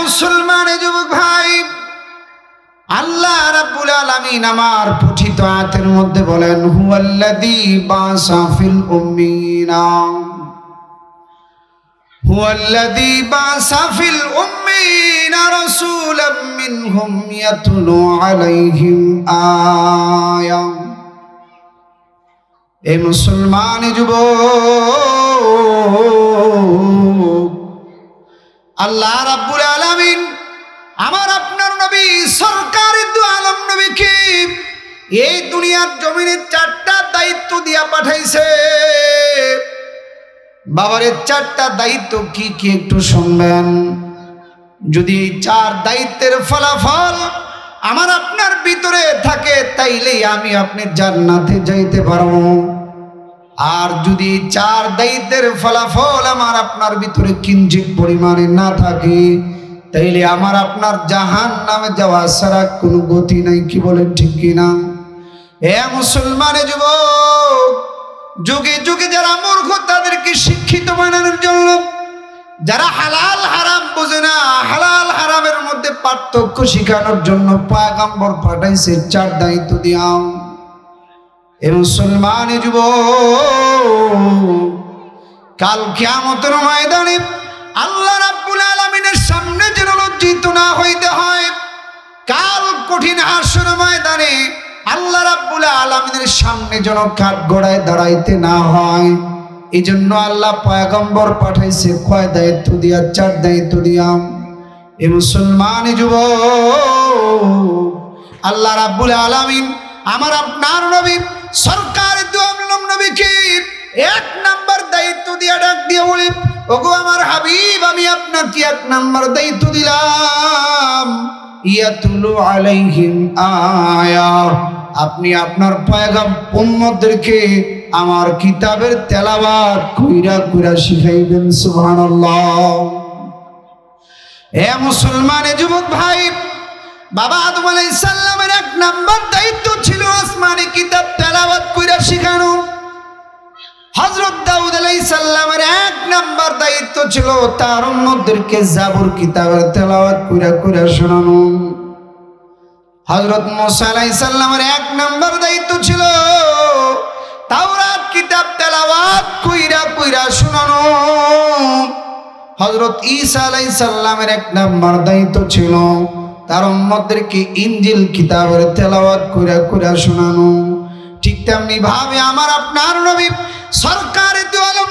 মুসলমান যুবক ভাই, আল্লাহ রাব্বুল আলামিন আমার পঠিত আয়াতের মধ্যে বলেন, হুয়াল্লাযী বাসা ফিল উম্মিনা। হুয়াল্লাযী বাসা ফিল উম্মিনা রাসূলাম মিনহুম ইয়াতলু আলাইহিম আয়া। এ মুসলমান যুবক আল্লাহ রাব্বুল আলামিন আমার আপনার নবী, সরকারি দু আলম নবীকে এই দুনিয়ার জমিনে চারটা দায়িত্ব দিয়া পাঠাইছে। বাবারের চারটা দায়িত্ব কি কি একটু শুনবেন? যদি চার দায়িত্বের ফলাফল আমার আপনার ভিতরে থাকে, তাইলেই আমি আপনি জান্নাতে যাইতে পারব। আর যদি চার দায়িত্বের ফলাফল আমার আপনার ভিতরে কিঞ্চিত পরিমাণে না থাকে, তাইলে আমার আপনার জাহান নামে যাওয়া ছাড়া কোনো গতি নাই, কি বলেন ঠিক কিনা? এ মুসলমানে যুবক, যুগে যুগে যারা মূর্খ, তাদেরকে শিক্ষিত বানানোর জন্য যারা হালাল হারাম বোঝে না, হালাল হারামের মধ্যে পার্থক্য শিখানোর জন্য পাগাম্বর পাঠাইছে, চার দায়িত্ব দিয়াম এ মুসলমান যুব কাল কিয়ামতের ময়দানে আল্লাহ রাব্বুল আলামিনের সামনে যেন লজ্জিত না হইতে হয়। কাল কঠিন হাসর ময়দানে আল্লাহ রাব্বুল আলামিনের সামনে যেন কাঠ গড়ায় দাঁড়াইতে না হয়। এই জন্য আল্লাহ পয়গম্বর পাঠাইছে, কয় দায়িত্ব দিয়া, চার দায়িত্ব দিয়াম এ মুসলমান যুব আল্লাহ রাব্বুল আলামিন আমার আপনার নবী সরকার এক নাম্বার দায়িত্ব দিয়ে ডাক দিয়ে বলি, ওগো আমার হাবিব, আমি আপনাকে এক নাম্বার দায়িত্ব দিলাম। ইয়াতুলু আলাইহিম আয়া। আপনি আপনার পয়গাম উম্মতদেরকে আমার কিতাবের তেলাওয়াত কইরা কইরা শিখাইবেন, সুবহানাল্লাহ। এ মুসলমানে যুবক ভাই বাবা আদম আলাইহিস সালামের এক নাম্বার দায়িত্ব ছিল আসমানি কিতাব তেলাবাদ কইরা শিখানো। হজরত দাউদ আলাইহিস সালামের এক নাম্বার দায়িত্ব ছিল তার উম্মতদেরকে জাবুর কিতাবের তেলাওয়াত কইরা কইরা শোনানো। হযরত মুসা আলাইহিস সালামের এক নাম্বার দায়িত্ব ছিল তাওরাত কিতাব তেলাওয়াত কইরা কইরা শোনানো। হজরত ঈসা আলাই সাল্লামের এক নাম্বার দায়িত্ব ছিল তার উম্মতদেরকে ইঞ্জিল কিতাবের তেলাওয়াত করে করে শোনানো। ঠিক তেমনি ভাবে আমার আপনার নবী সরকার আলম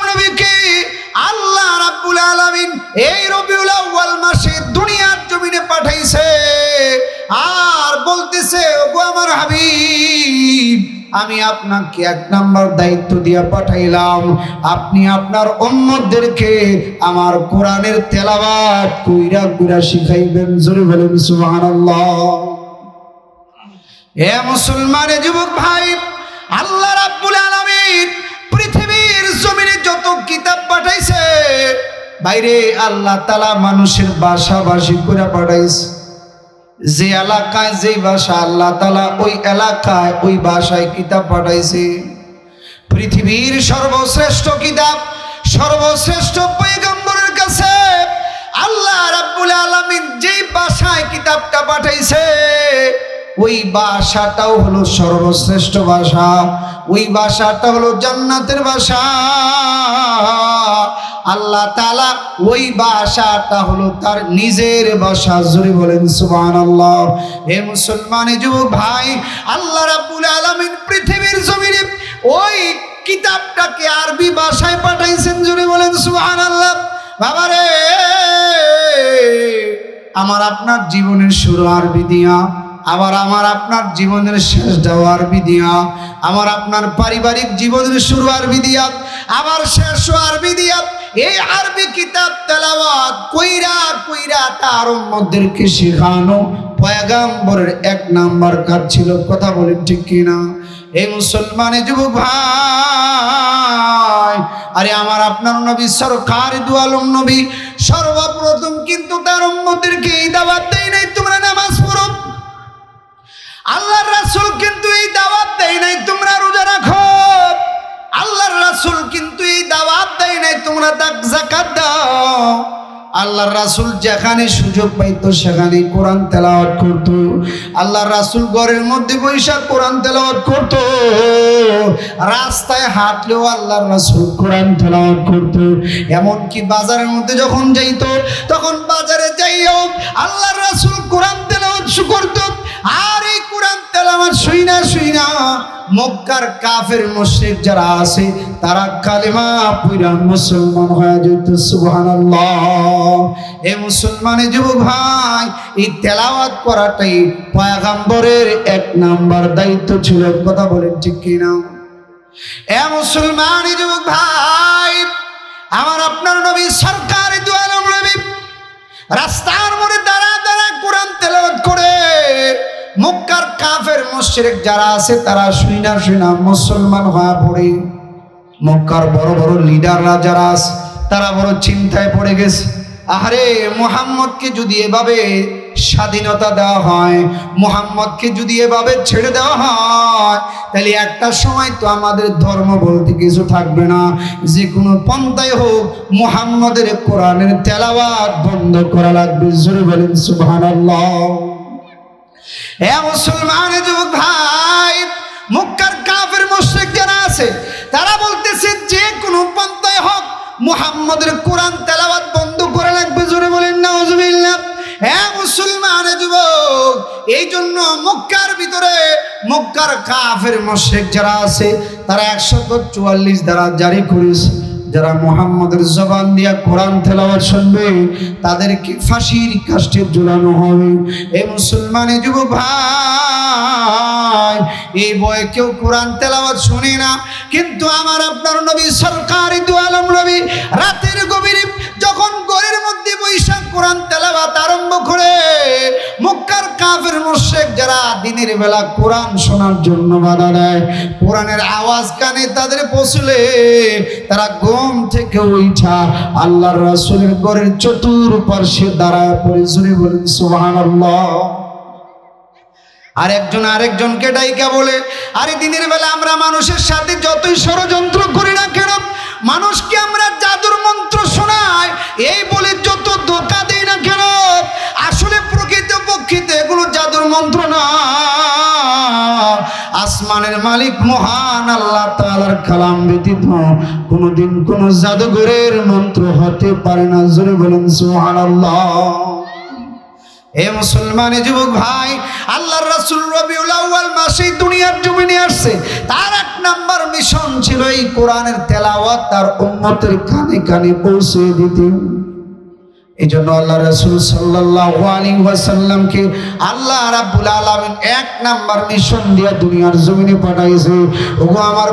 আল্লাহ রাব্বুল আলামিন এই রবিউল আমি আপনাকে এক নাম্বার দায়িত্ব দিয়ে পাঠাইলাম। আপনি আপনার উম্মতদেরকে আমার কোরআনের তেলাওয়াত কইরা কইরা শিখাইবেন। জোরে বলেন, সুবহানাল্লাহ। এ মুসলমানে যুবক ভাই, আল্লাহ রাব্বুল আলামিন পৃথিবীর জমিনে যত কিতাব পাঠাইছে, বাইরে আল্লাহ তালা মানুষের ভাষাভাষী করে পাঠাইছে। যে এলাকায়, যে ভাষা আল্লাহ তালা ওই এলাকায়, ওই ভাষায় কিতাব পাঠাইছে। পৃথিবীর সর্বশ্রেষ্ঠ কিতাব, সর্বশ্রেষ্ঠ পৈগম্বরের কাছে আল্লাহ রাব্বুল আলমিন যেই ভাষায় কিতাবটা পাঠাইছে ওই বাসাটাও হলো সর্বশ্রেষ্ঠ ভাষা ওই বাসাটা হলো জান্নাতের ভাষা আল্লাহ তালা ওই বাসাটা হলো তার নিজের ভাষা জুড়ে বলেন সুবান আল্লাহ হে মুসলমানি ভাই, আল্লাহ রাব্বুল আলামিন পৃথিবীর জমিনে ওই কিতাবটাকে আরবি ভাষায় পাঠাইছেন। জুড়ে বলেন সুবান আল্লাহ বাবারে আমার আপনার জীবনের শুরু আরবি দিয়া। আবার আমার আপনার জীবনের শেষ যাওয়া আরবি দিয়া আমার আপনার পারিবারিক জীবনের শুরু আরবি দিয়া আবার শেষ আরবি দিয়া এই আরবি কিতাব তেলাওয়াত কইরা কইরা তার উম্মতদেরকে শেখানো পয়গাম্বরের এক নাম্বার কাজ ছিল, কথা বলেন ঠিক কিনা? এই মুসলমানের যুবক ভাই, আরে আমার আপনার নবী সরকার দুয়ালম নবী, সর্বপ্রথম কিন্তু তার উম্মতদেরকে এই দাওয়াত দেয় নাই, তোমরা আল্লাহর রাসুল কিন্তু এই দাওয়াত দেয় নাই, তোমরা রোজা রাখো। আল্লাহর রাসূল কিন্তু এই দাওয়াত দেয় নাই, তোমরা যাকাত দাও। আল্লাহর রাসূল যেখানে সুযোগ পাইতো সেখানে কোরআন তেলাওয়াত করত। আল্লাহর রাসূল ঘরের মধ্যে বৈশা কোরআন তেলাওয়াত করত। রাস্তায় হাঁটলেও আল্লাহর রাসূল কোরআন তেলাওয়াত করত। এমনকি বাজারের মধ্যে যখন যাইতো, তখন বাজারে যাইও আল্লাহর না মক্কার কাফের মুশরিক যারা আছে, তারা কালিমা পুরা মুসলমান হয়ে যেত, সুবহানাল্লাহ। এ মুসলমানে যুবক ভাই, এই তেলাওয়াত করাটাই পয়গাম্বরের এক নাম্বার দায়িত্ব ছিল। কথা বলেন ঠিক কি না এ মুসলমানে যুবক ভাই, আমার আপনার নবী সরকার দুয়ালম নবী, রাস্তার মধ্যে মক্কার কাফের মুশরিক যারা আছে, তারা শুইনা শুইনা মুসলমান হয়ে পড়ে। মক্কার বড় বড় লিডাররা যারা আছে, তারা বড় চিন্তায় পড়ে গেছে। আহারে, মোহাম্মদকে যদি এভাবে স্বাধীনতা দেওয়া হয়, মোহাম্মদকে যদি এভাবে ছেড়ে দেওয়া হয়, তাহলে একটা সময় তো আমাদের ধর্ম বলতে কিছু থাকবে না। যে কোনো পন্থায় হোক, মোহাম্মদের কোরআনের তেলাওয়াত বন্ধ করা লাগবে। জোরে বলেন, সুবহানাল্লাহ। এ মুসলমান যুবক ভাই, মুক্কার কাফের মুশরিক যারা আছে, তারা বলতেছে যে কোনো পন্থায় হোক, মুহাম্মদের কোরআন তেলাওয়াত বন্ধ করে রাখবে, জোরে বলেন না নাউজুবিল্লাহ হ্যাঁ মুসলমান যুবক এই জন্য মক্কার ভিতরে মক্কার কাফের মুশরিক যারা আছে, তারা একশত চুয়াল্লিশ দ্বারা জারি করেছে। যারা মোহাম্মদের জবান দিয়া কোরআন তেলাওয়াত শুনবে, তাদেরকে ফাঁসির কাষ্টে ঝুলানো হবে। এই মুসলমানে যুব ভাই এই বয়ে কেউ কোরআন তেলাওয়াত শুনে না, কিন্তু আমার আপনার নবী, সরকারি দু আলম নবী, রাতের গভীরে যখন গড়ের মধ্যে বৈশাখ কোরআন তেলাওয়াত আরম্ভ করে, মক্কার কাফের মুশরিক যারা দিনের বেলা কোরআন শোনার জন্য বাধা দেয়, কোরআনের আওয়াজ কানে তাদের পৌঁছলে তারা ঘুম থেকে উঠা আল্লাহর রাসূলের ঘরের চতুর্পার্শ্বে দাঁড়ায় পড়ে জুড়ে বলেন, সুবহানাল্লাহ। আরেকজন আরেকজনকে ডাইকা বলে, আরে দিনের বেলা আমরা মানুষের সাথে যতই ষড়যন্ত্র করি না কেন মানুষকে আমরা জাদুর মন্ত্র শোনাই। এই বলে যত ধোকা দেই না কেন, আসলে প্রকৃত পক্ষিতে এগুলো জাদুর মন্ত্র না। আসমানের মালিক মহান আল্লাহ তাআলার কালাম ব্যতীত কোনোদিন কোনো জাদুঘরের মন্ত্র হতে পারে না। জোরে বলেন, সুবহানাল্লাহ। এ মুসলমানে যুবক ভাই, আল্লাহর রাসূল রবিউল আউয়াল মাসে দুনিয়ার জমিনে আসছে। তার এক নাম্বার মিশন ছিল এই কোরআনের তেলাওয়াত তার উম্মতের কানে কানে পৌঁছে দিতে। এই জন্য আল্লাহ রসুল আল্লাহ আলামিন এক নাম্বার মিশন দুনিয়ার জমিনে পাঠাইছে। ওগো আমার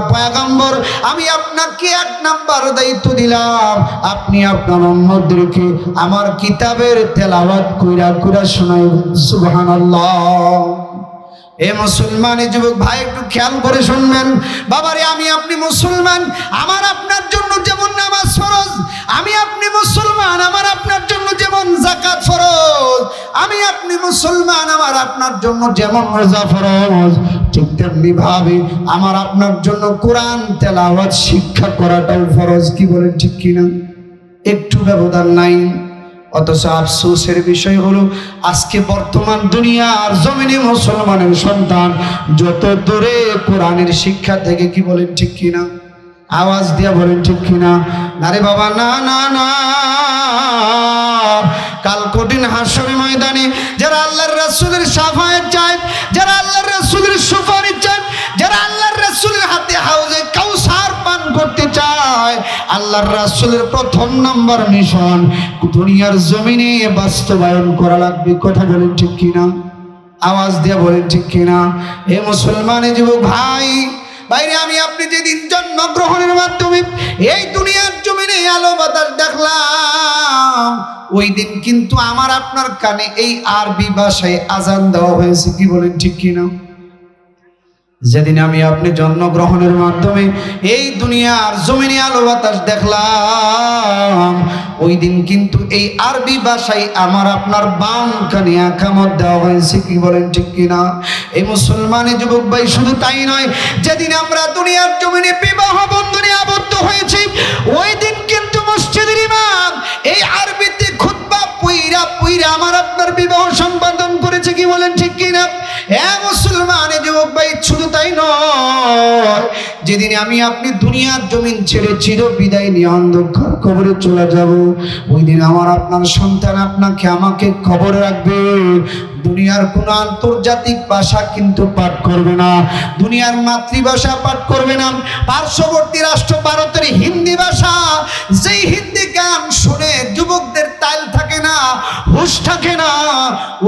আমি আপনাকে এক নাম্বার দায়িত্ব দিলাম। আপনি আপনার উম্মতদেরকে আমার কিতাবের তেলাওয়াত কইরা কইরা শোনাইবেন। সুবহানাল্লাহ। এ মুসলমান এই যুবক ভাই, একটু খেয়াল করে শুনবেন। বাবারে, আমি আপনি মুসলমান, আমার আপনার জন্য যেমন নামাজ ফরজ, আমি আপনি মুসলমান, আমার আপনার জন্য যেমন জাকাত ফরজ, আমি আপনি মুসলমান, আমার আপনার জন্য যেমন রোজা ফরজ, ঠিক তেমনি ভাবে আমার আপনার জন্য কোরআন, তেলাওয়াত, শিক্ষা করাটাও ফরজ, কি বলেন ঠিক কিনা? একটু ব্যবধান নাই। অথচ আফসোসের বিষয় হলো, আজকে বর্তমান দুনিয়ার জমিনে মুসলমানের সন্তান যত দূরে কোরআনের শিক্ষা থেকে কি বলেন ঠিক কিনা? আওয়াজ দিয়া বলেন ঠিক কিনা? আরে বাবা, না না না। কাল কঠিন হাসর ময়দানে যারা আল্লাহর রাসূলের সাফায়াত চায়, যারা আল্লাহর রাসূলের সুপারিশ চায় আল্লাহর রাসূলের প্রথম নাম্বার মিশন, দুনিয়ার জমিনে বাস্তবায়ন করা লাগবে। কথা বলেন ঠিক কিনা? আওয়াজ দিয়ে বলেন ঠিক কিনা? এ মুসলমানের যুবক ভাই, বাইরে আমি আপনি যেদিন জন্মগ্রহণের মাধ্যমে এই দুনিয়ার জমিনে আলো বাতাস দেখলাম, ওই দিন কিন্তু আমার আপনার কানে এই আরবি ভাষায় আজান দেওয়া হয়েছে। কি বলেন ঠিক কিনা? যেদিন আমি আপনি জন্মগ্রহণের মাধ্যমে এই দুনিয়ার জমিনে আলো বাতাস দেখলাম, ওই দিন কিন্তু এই আরবি ভাষায় আমার আপনার বাম কানে আকামত দেওয়া হয়েছে। কি বলেন ঠিক কিনা? এই মুসলমানে যুবক ভাই, শুধু তাই নয়, যেদিন আমরা দুনিয়ার জমিনে বিবাহ বন্ধনে আবদ্ধ হয়েছি, ওই দিন কিন্তু মসজিদের ইমাম এই আরবিতে খুব আমার আপনার বিবাহ সম্পাদন করেছে। কি বলেন ঠিক কিনা? এ মুসলমান শুধু তাই নয়, যেদিন আমি আপনি দুনিয়ার জমিন ছেড়ে চির বিদায় নিয়ে অন্ধকার কবরে চলে যাব ওই দিন আমার আপনার সন্তান আপনাকে আমাকে খবর রাখবে। দুনিয়ার কোন আন্তর্জাতিক ভাষা কিন্তু পাঠ করবে না, দুনিয়ার মাতৃভাষা পাঠ করবে না। পার্শ্ববর্তী রাষ্ট্র ভারতের হিন্দি ভাষা, যেই হিন্দি গান শুনে যুবকদের তাল হুশ থাকে না।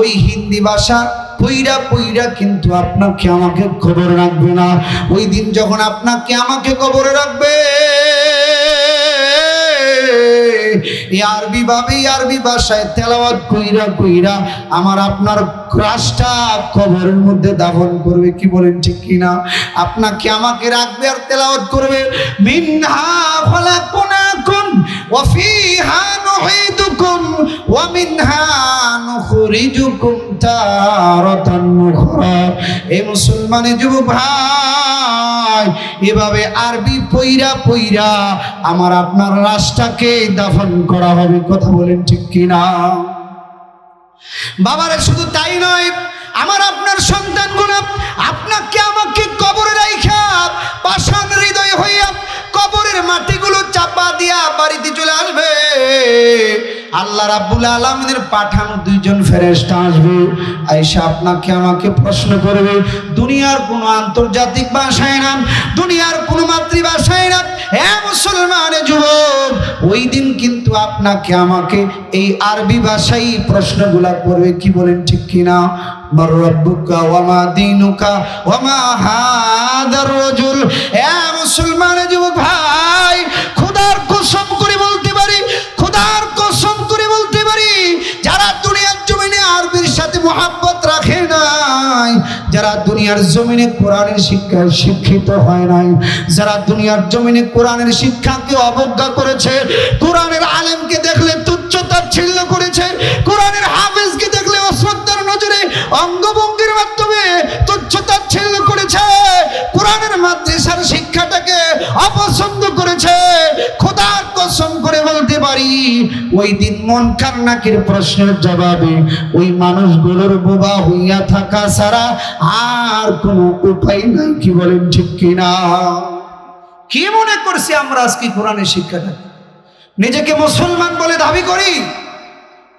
ওই হিন্দি ভাষা পইরা পইরা কিন্তু আপনাকে আমাকে খবর রাখবে না। ওই দিন যখন আপনাকে আমাকে খবর রাখবে আরবি ভাবে আরবি ভাষায় তেলাওয়াত কইরা কইরা আমার আপনার ক্রাশটা কবরের মধ্যে দাফন করবে, কি বলেন ঠিক কিনা? আপনাকে আমাকে রাখবে আর তেলাওয়াত করবে, মিনহা খলাকনাকুম ওয়া ফিহা নুঈদুকুম ওয়া মিনহা নুখরিজুকুম তারাতান উখরা এই মুসলমানের যুবক ভাই, এভাবে আরবি পইরা পইরা আমার আপনার রাষ্ট্রকে দাফন করা হবে, কথা বলেন ঠিক কিনা? বাবারে, শুধু তাই নয়, আমার আপনার সন্তান সন্তানগুলো আপনাকে আমাকে কবরে রাইখা, পাষাণ হৃদয় হইয়া কবরের মাটিগুলো চাপা দিয়া বাড়িতে চলে আসবে। আল্লাহ রাব্বুল আলমিনের পাঠানো দুইজন ফেরেস্তা আসবে। আইসা আপনাকে আমাকে প্রশ্ন করবে, দুনিয়ার কোনো আন্তর্জাতিক ভাষায় না দুনিয়ার কোনো মাতৃভাষায় না হ্যাঁ মুসলমানের যুবক, ওই দিন কিন্তু আপনাকে আমাকে এই আরবি ভাষাই প্রশ্নগুলা করবে, কি বলেন ঠিক কিনা? মার রব্বুকা ওয়ামা দিনুকা ওয়ামা হাদার রাজুল। এ মুসলমানের যুবক ভাই, খোদার কসম করে বলতে পারি, খোদার কসম করে বলতে পারি, যারা দুনিয়ার জমিনে আরবির সাথে মোহাব্বত রাখে নাই, যারা দুনিয়ার জমিনে কোরআনের শিক্ষায় শিক্ষিত হয় নাই, যারা দুনিয়ার জমিনে কোরআনের শিক্ষাকে অবজ্ঞা করেছে, কোরআনের আলেমকে দেখলে তুচ্ছতার ছিন্ন করেছে, কোরআনের নজরে অঙ্গভঙ্গির মাধ্যমে তুচ্ছতার ছিন্ন করেছে কোরআনের মাদ্রাসার শিক্ষাটাকে অপছন্দ করেছে খোদার কসম করে বলতে পারি, ওই দিন মন কান্নাকির প্রশ্নের জবাবে ওই মানুষগুলোর বোবা হইয়া থাকা ছাড়া আর কোনো উপায় নাই, কি বলেন ঠিক কিনা? কি মনে করছি আমরা আজকে কোরআনের শিক্ষাটা নিজেকে মুসলমান বলে দাবি করি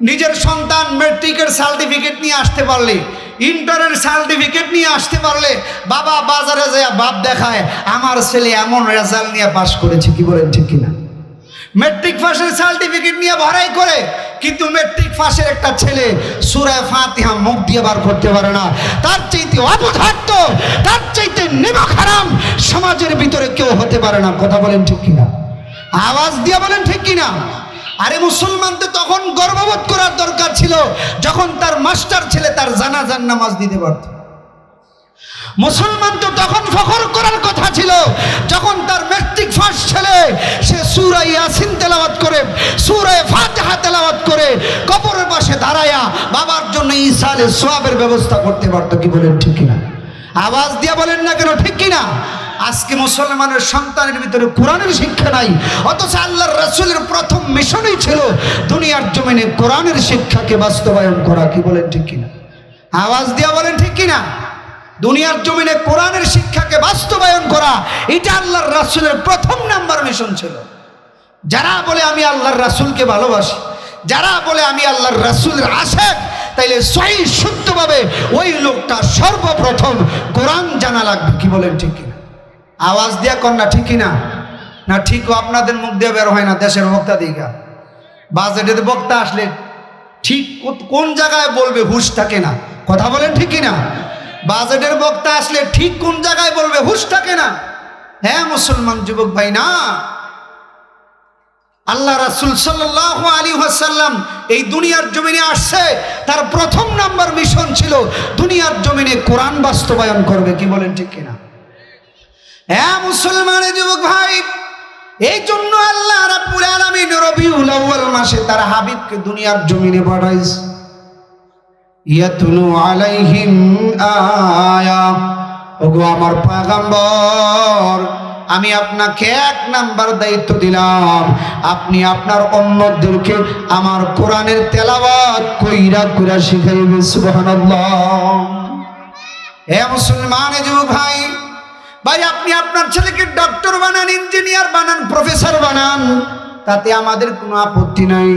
নিজের সন্তান মেট্রিকের সার্টিফিকেট নিয়ে আসতে পারলে, ইন্টারের সার্টিফিকেট নিয়ে আসতে পারলে, বাবা বাজারে যায়, বাপ দেখায়, আমার ছেলে এমন রেজাল্ট নিয়ে পাশ করেছে। কি বলেন ঠিক কিনা? মেট্রিক পাশের সার্টিফিকেট নিয়ে ভরাই করে, কিন্তু মেট্রিক পাশের একটা ছেলে সুরায় ফাতিহা মুখ দিয়ে বার করতে পারে না। তার চাইতে অপদার্থ, তার চাইতে নেমা খারাম সমাজের ভিতরে কেউ হতে পারে না। কথা বলেন ঠিক কিনা? আওয়াজ দিয়ে বলেন ঠিক কিনা? আরে মুসলমান তো তখন গর্ববোধ করার দরকার ছিল, যখন তার মাস্টার ছেলে তার জানাজান নামাজ দিতে পারত। মুসলমান তো তখন ফখর করার কথা ছিল, যখন তার মেট্রিক ফার্স্ট ছেলে, সে সুরাই ইয়াসিন তেলাওয়াত করে সুরায় ফাতিহা তেলাওয়াত করে, কবরের পাশে দাঁড়ায়া বাবার জন্য ইসালে সোয়াবের ব্যবস্থা করতে পারতো কি বলেন ঠিক কিনা? আওয়াজ দিয়া বলেন না কেন, ঠিক কিনা? আজকে মুসলমানের সন্তানের ভিতরে কোরআনের শিক্ষা নাই। অথচ আল্লাহর রাসূলের প্রথম মিশনই ছিল দুনিয়ার জমিনে কোরআনের শিক্ষাকে বাস্তবায়ন করা। কি বলেন ঠিক কিনা? আওয়াজ দিয়া বলেন ঠিক কিনা? দুনিয়ার জমিনে কোরআনের শিক্ষাকে বাস্তবায়ন করা, এটা আল্লাহর রাসুলের প্রথম নাম্বার মিশন ছিল। যারা বলে আমি আল্লাহর রাসূলকে ভালোবাসি, যারা বলে আমি আল্লাহর রাসূলের আশেক, তাইলে সহি শুদ্ধভাবে ওই লোকটা সর্বপ্রথম কোরআন জানা লাগবে। কি বলেন ঠিক আওয়াজ দিয়া কর না, ঠিক কিনা? না ঠিকও আপনাদের মুখ দিয়ে বের হয় না, দেশের বক্তা দিকা বাজেটের বক্তা আসলে, ঠিক কোন জায়গায় বলবে হুশ থাকে না? কথা বলেন ঠিক কিনা? বাজেটের বক্তা আসলে ঠিক কোন জায়গায় বলবে হুশ থাকে না? হ্যাঁ মুসলমান যুবক ভাই, না। আল্লাহ রাসুল সাল্লাহ আলী হাসাল্লাম এই দুনিয়ার জমিনে আসছে, তার প্রথম নাম্বার মিশন ছিল, দুনিয়ার জমিনে কোরআন বাস্তবায়ন করবে, কি বলেন ঠিক কিনা? হ্যাঁ মুসলমানের যুবক ভাই এই জন্য আল্লাহ রাব্বুল আলামিন রবিউল আউয়াল মাসে তার হাবিবকে দুনিয়ার জমিনে পাঠাইছে। ইয়াতলু আলাইহিম আয়া। ওগো আমার পয়গম্বর আমি আপনাকে এক নাম্বার দায়িত্ব দিলাম। আপনি আপনার অন্যদেরকে আমার কোরআনের তেলাওয়াত কইরা কইরা শিখাইবে সুবহানাল্লাহ। হে মুসলমান এ যুবক ভাই ভাই, আপনি আপনার ছেলেকে ডক্টর বানান ইঞ্জিনিয়ার বানান প্রফেসর বানান তাতে আমাদের কোনো আপত্তি নাই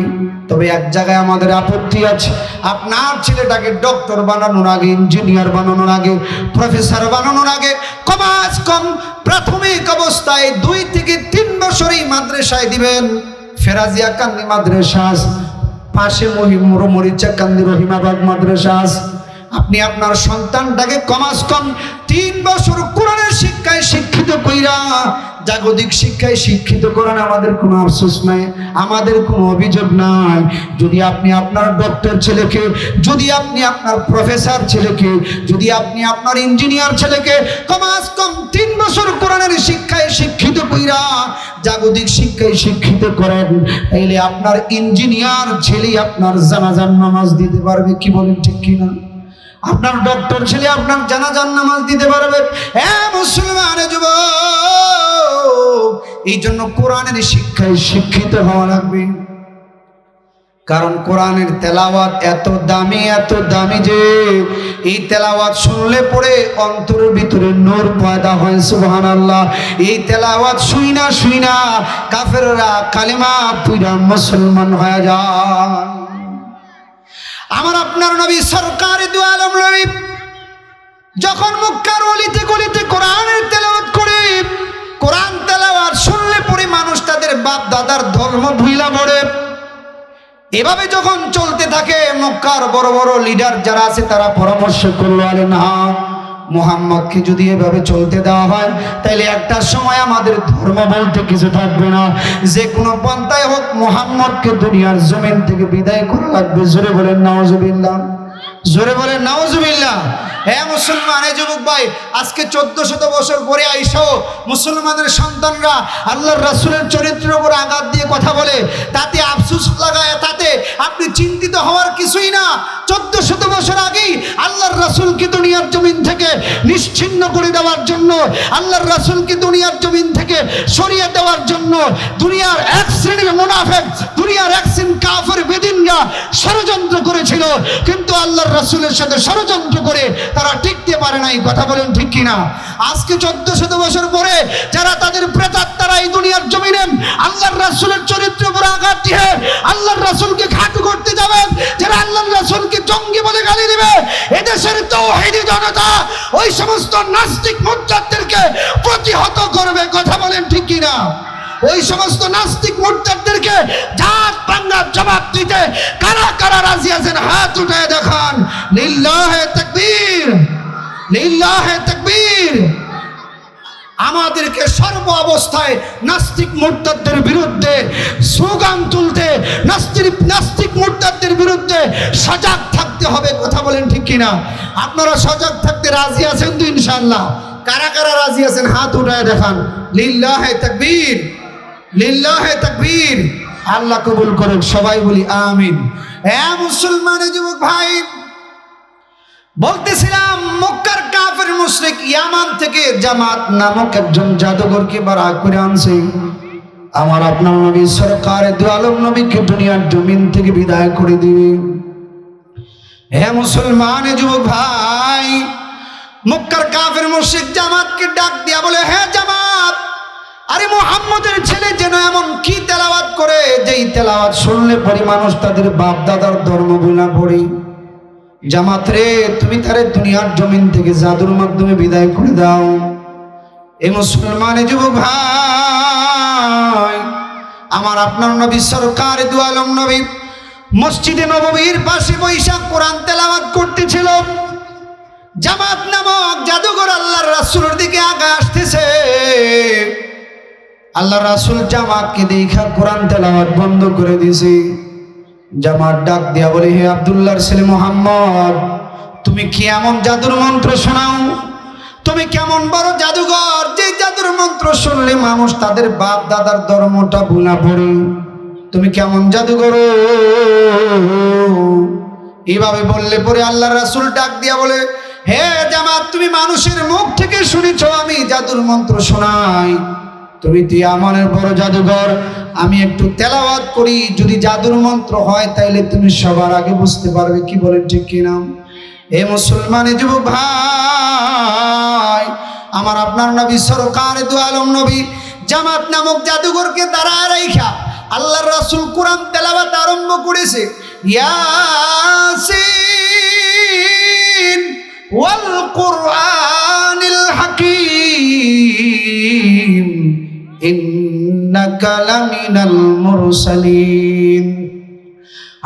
তবে এক জায়গায় আমাদের আপত্তি আছে আপনার ছেলেটাকে ডক্টর বানানোর আগে ইঞ্জিনিয়ার বানানোর আগে প্রফেসর বানানোর আগে, কমাস কম প্রাথমিক অবস্থায় দুই থেকে তিন বছরই মাদ্রাসায় দিবেন ফেরাজিয়া কান্দি মাদ্রাসা আছে। পাশে মহিম মরিচা কান্দি রহিমাবাদ মাদ্রাসা আছে। আপনি আপনার সন্তানটাকে কমাস কম তিন বছর কোরআনের শিক্ষায় শিক্ষিত কইরা জাগতিক শিক্ষায় শিক্ষিত করেন আমাদের কোনো আফসোস নাই, আমাদের কোনো অভিযোগ নাই। যদি আপনি আপনার ডক্টর ছেলেকে, যদি আপনি আপনার প্রফেসর ছেলেকে, যদি আপনি আপনার ইঞ্জিনিয়ার ছেলেকে কমাস কম তিন বছর কোরআনের শিক্ষায় শিক্ষিত কইরা জাগতিক শিক্ষায় শিক্ষিত করেন, তাইলে আপনার ইঞ্জিনিয়ার ছেলে আপনার জানাজান নামাজ দিতে পারবে, কি বলেন ঠিক কিনা? আপনার ডক্টর ছেলে আপনার জানাজান নামাজ দিতে পারবে। হ্যাঁ মুসলমান যুব এই জন্য কোরআনের শিক্ষায় শিক্ষিত হওয়া লাগবে। কারণ কোরআনের তেলাওয়াত এত দামি এত দামি যে এই তেলাওয়াত শুনলে পরে অন্তরের ভিতরে নূর পয়দা হয় সুবহান আল্লাহ এই তেলাওয়াত শুই না শুই না কাফেররা কালিমা পুরা মুসলমান হয়ে যায়। আমার আপনার নবী সরকার দু আলম যখন মুক্কার অলিতে গলিতে কোরআনের তেলাওয়াত করে, কোরআন তেলাওয়াত শুনলে পরে মানুষ তাদের বাপ দাদার ধর্ম ভুইলা পড়ে। এভাবে যখন চলতে থাকে মক্কার বড় বড় লিডার যারা আছে, তারা পরামর্শ করল, আরে না। মোহাম্মদকে যদি এভাবে চলতে দেওয়া হয় তাহলে একটা সময় আমাদের ধর্ম বলতে কিছু থাকবে না। যে কোনো পন্থায় হোক, মোহাম্মদকে দুনিয়ার জমিন থেকে বিদায় করা লাগবে। জোরে বলেন নওয়াজুবিল্লাহ জোরে বলেন নওয়াজুবিল্লাহ হ্যাঁ মুসলমান এই যুবক ভাই, আজকে চোদ্দ শত বছর পরে আইসো, মুসলমানের সন্তানরা আল্লাহর রাসূলের চরিত্রের উপর আঘাত দিয়ে কথা বলে, তাতে আফসুস লাগায়, তাতে আপনি চিন্তিত হওয়ার কিছুই না। চোদ্দ শত বছর আগেই আল্লাহর রাসূলকে দুনিয়ার জমিন থেকে নিশ্চিন্ন করে দেওয়ার জন্য, আল্লাহর রাসূলকে দুনিয়ার জমিন থেকে সরিয়ে দেওয়ার জন্য, দুনিয়ার এক শ্রেণির মুনাফেক, দুনিয়ার এক শ্রেণি কাফের বেদিনরা ষড়যন্ত্র করেছিল। কিন্তু আল্লাহর রাসূলের সাথে ষড়যন্ত্র করে তারা টিকতে পারে নাই, কথা বলেন ঠিক কিনা? আজকে চোদ্দ শত বছর পরে যারা তাদের প্রেতাত্মারা এই দুনিয়ার জমিনে আল্লাহর রাসূলের চরিত্র উপর আঘাত দিয়ে আল্লাহর রাসূলকে খাটু করতে যাবেন যারা আল্লাহর রাসূলকে জঙ্গি বলে গালি দিবে এদেশের তৌহিদি জনতা ওই সমস্ত নাস্তিক মুদ্রাদেরকে প্রতিহত করবে, কথা বলেন ঠিক কিনা? ওই সমস্ত নাস্তিক মুর্তাদেরকে জাত বাংলার জবাব দিতে কারা কারা রাজি আছেন হাত উঠায় দেখান। লিল্লাহে তাকবীর লিল্লাহে তাকবীর। আমাদেরকে সর্ব অবস্থায় নাস্তিক মুর্তাদের বিরুদ্ধে স্লোগান তুলতে নাস্তিক নাস্তিক মুর্তাদের বিরুদ্ধে সজাগ থাকতে হবে, কথা বলেন ঠিক কিনা? আপনারা সজাগ থাকতে রাজি আছেন তো ইনশাআল্লাহ? কারা কারা রাজি আছেন? হাত উঠায় দেখান। লিল্লাহে তাকবীর লিল্লাহে তাকবীর। আল্লাহ কবুল করুন সবাই বলি আমিন। হ্যাঁ মুসলমানের যুবক ভাই বলতেছিলাম, মক্কার কাফের মুশরিক ইয়ামান থেকে জামাত নামক একজন জাদুঘরকে বাড়া করে আনছে। আমার আপনার নবী সরকার দু আলম নবীকে দুনিয়ার জমিন থেকে বিদায় করে দিবে। হে মুসলমান, এ যুবক ভাই, মক্কার কাফের মুশরিক জামাতকে ডাক দিয়া বলে হ্যাঁ জামাত, আরে মোহাম্মদের ছেলে যেন এমন কি তেলাওয়াত করে, যেই তেলাওয়াত শুনলে পরে মানুষ তাদের বাপ দাদার ধর্ম বুলা পড়ে। জামাত রে, তুমি তারে দুনিয়ার জমিন থেকে জাদুর মাধ্যমে বিদায় করে দাও। এ মুসলমান যুবক ভাই, আমার আপনার নবী সরকার, দু আলম নবী, মসজিদে নববীর পাশে বৈশাখ কোরআন তেলাওয়াত করতেছিল। জামাত নামক জাদুঘর আল্লাহর রাসূলের দিকে আগা আসতেছে। আল্লাহ রাসূল জামাতকে দেখা কোরআন তেলাওয়াত বন্ধ করে দিয়েছে। জামাত ডাক দিয়া বলে, হে আব্দুল্লাহর ছেলে মোহাম্মদ, তুমি কি এমন জাদুর মন্ত্র শোনাও? তুমি কেমন বড় জাদুঘর? যে জাদুর মন্ত্র শুনলে মানুষ তাদের বাপ দাদার ধর্মটা ভুলা পড়ে। তুমি কেমন জাদুঘর? এইভাবে বললে পরে আল্লাহ রাসুল ডাক দিয়া বলে, হে জামাত, তুমি মানুষের মুখ থেকে শুনেছ আমি জাদুর মন্ত্র শোনাই। তুমি তিয়ামনের বড় জাদুঘর, আমি একটু তেলাওয়াত করি, যদি জাদুর মন্ত্র হয় তাইলে তুমি সবার আগে বুঝতে পারবে কি বলেন ঠিক কিনা এ মুসলমানের যুবক ভাই, আমার আপনার নবী সরকার দু আলম নবী, জামাত নামক জাদুঘরকে তারা রাইখা, আল্লাহর রাসূল কোরআন তেলাওয়াত আরম্ভ করেছে। ইয়াসিন ওয়াল কুরআনিল ইন্নাকা লামিনাল মুরসালিন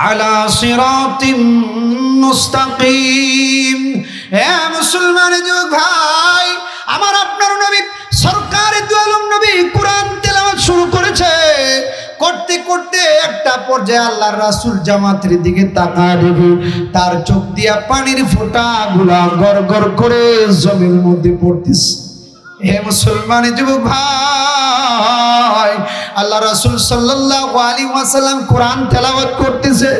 আলা সিরাতিম মুস্তাকিম হে মুসলমান যুগ ভাই, আমার আপনার নবী সরকার দুয়ালম নবী কোরআন তেলাওয়াত শুরু করেছে। করতে করতে একটা পর্যায়ে আল্লাহর রাসূল জামাতের দিকে তাকায় দেখে, তার চোখ দিয়া পানির ফোঁটা গুলা গড় গড় করে জমির মধ্যে পড়তেছে। হে মুসলমান যুবক ভাই, আল্লাহ রাসূল সাল্লাল্লাহু আলাইহি ওয়াসাল্লাম কোরআন তেলাওয়াত করতেছে।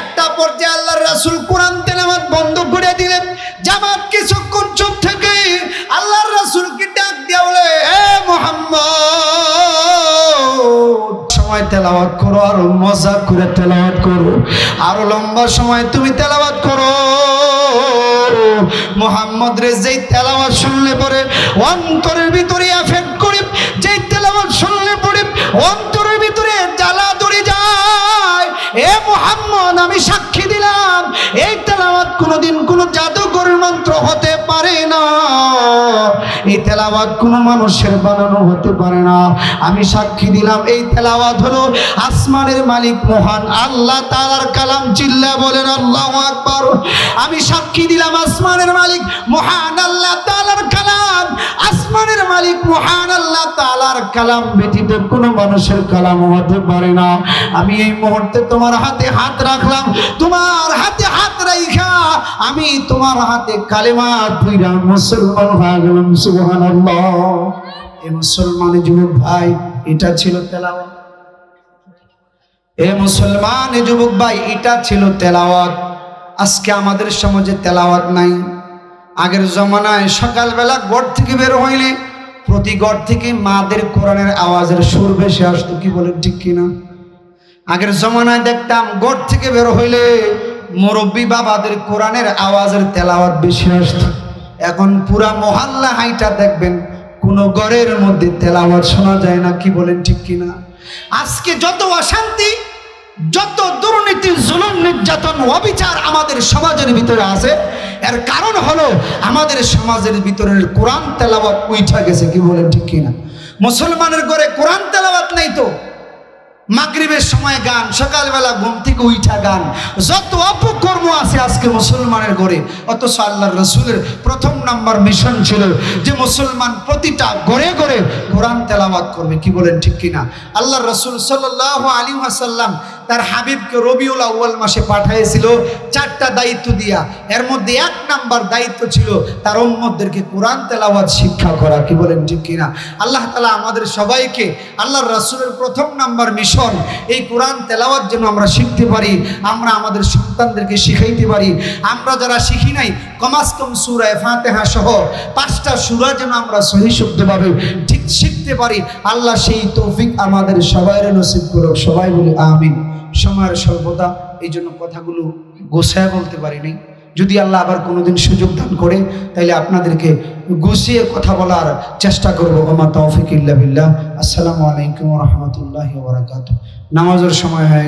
একটা পর্যায়ে আল্লাহর রাসূল কোরআন তেলাওয়াত বন্ধ করে দিলেন। জামাত কিছুক্ষণ চুপ থেকে আল্লাহর রাসূলকে ডাক দিয়া বলে হে মুহাম্মদ, সময় তেলাওয়াত করো, আরও মজা করে তেলাওয়াত করো। আরও লম্বা সময় তুমি তেলাওয়াত করো। মোহাম্মদ রে, যেই তেলাওয়াত শুনলে পরে অন্তরের ভিতরে এফেক্ট করি, যেই তেলাওয়াত শুনলে পরে অন্তরের ভিতরে জ্বালা ধরে যায়। এ মোহাম্মদ, আমি সাক্ষী দিলাম, এই তেলাওয়াত কোনোদিন কোনো জাদুকরের মন্ত্র হতে পারে না। এই তেলাওয়াত কোনো মানুষের বানানো হতে পারে না। আমি সাক্ষী দিলাম, এই তেলাওয়াত হলো আসমানের মালিক মহান আল্লাহ তাআলার কালাম চিল্লা বলেন, আল্লাহু আকবার। আমি সাক্ষী দিলাম, আসমানের মালিক মহান আল্লাহ তাআলার কালাম। আসমানের মালিক মহান আল্লাহ তাআলার কালাম ব্যতীত কোনো মানুষের কালাম হতে পারে না। আমি এই মুহূর্তে তোমার হাতে হাত রাখলাম, তোমার হাতে হাত রাইখা আমি তোমার হাতে কালেমা তুইরা মুসলমান হয়ে গেলাম এ মুসলমান যুবক ভাই, এটা ছিল তেলাওয়াত। এ মুসলমান যুবক ভাই, এটা ছিল তেলাওয়াত। আজকে আমাদের সমাজে তেলাওয়াত নাই। আগের জমানায় সকালবেলা গড় থেকে বের হইলে প্রতি গড় থেকে মাদের কোরআনের আওয়াজের সুর বেশি আসতো, কি বলে ঠিক কিনা? আগের জমানায় দেখতাম গড় থেকে বের হইলে মুরব্বী বাবাদের কোরআনের আওয়াজের তেলাওয়াত বেশি আসতো। এখন পুরা মহল্লা হাইটা দেখবেন, কোনো গড়ের মধ্যে তেলাওয়াত শোনা যায় না, কি বলেন ঠিক কিনা? আজকে যত অশান্তি, যত দুর্নীতি, জুলুম, নির্যাতন, অবিচার আমাদের সমাজের ভিতরে আছে, এর কারণ হলো আমাদের সমাজের ভিতরের কোরআন তেলাওয়াত উইঠা গেছে, কি বলেন ঠিক কিনা? মুসলমানের ঘরে কোরআন তেলাওয়াত নাই তো? মাগরিবের সময় গান, সকালবেলা ঘুম থেকে উইঠা গান। যত অপকর্ম আছে আজকে মুসলমানের ঘরে, অথচ আল্লাহ রসুলের প্রথম নাম্বার মিশন ছিল যে মুসলমান প্রতিটা ঘরে ঘরে কোরআন তেলাবাদ করবে। কি বলেন ঠিক কিনা? আল্লাহ রসুল সাল্লাহ আলী আসাল্লাম তার হাবিবকে রবিউল আউ্য়াল মাসে পাঠিয়েছিল চারটা দায়িত্ব দিয়া। এর মধ্যে এক নাম্বার দায়িত্ব ছিল তার উম্মতদেরকে কোরআন তেলাওয়াত শিক্ষা করা। কি বলেন ঠিক কিনা? আল্লাহ তালা আমাদের সবাইকে আল্লাহর রাসূলের প্রথম নাম্বার মিশন, এই কোরআন তেলাওয়াত যেন আমরা শিখতে পারি, আমরা আমাদের সন্তানদেরকে শিখাইতে পারি। আমরা যারা শিখি নাই কমাস কম সুরায় ফাতেহা সহ পাঁচটা সুরা যেন আমরা সহি শুদ্ধভাবে ঠিক শিখতে পারি, আল্লাহ সেই তৌফিক আমাদের সবাই নসিব করুক। সবাই বলি আমিন। সময়ের স্বল্পতা এই জন্য কথাগুলো গোছায় বলতে পারিনি যদি আল্লাহ আবার কোনোদিন সুযোগ দান করে তাহলে আপনাদেরকে গুছিয়ে কথা বলার চেষ্টা করব। আমার তৌফিক ইল্লা বিল্লাহ। আসসালামু আলাইকুম রহমতুল্লাহ বরাকাত নামাজের সময় হয়।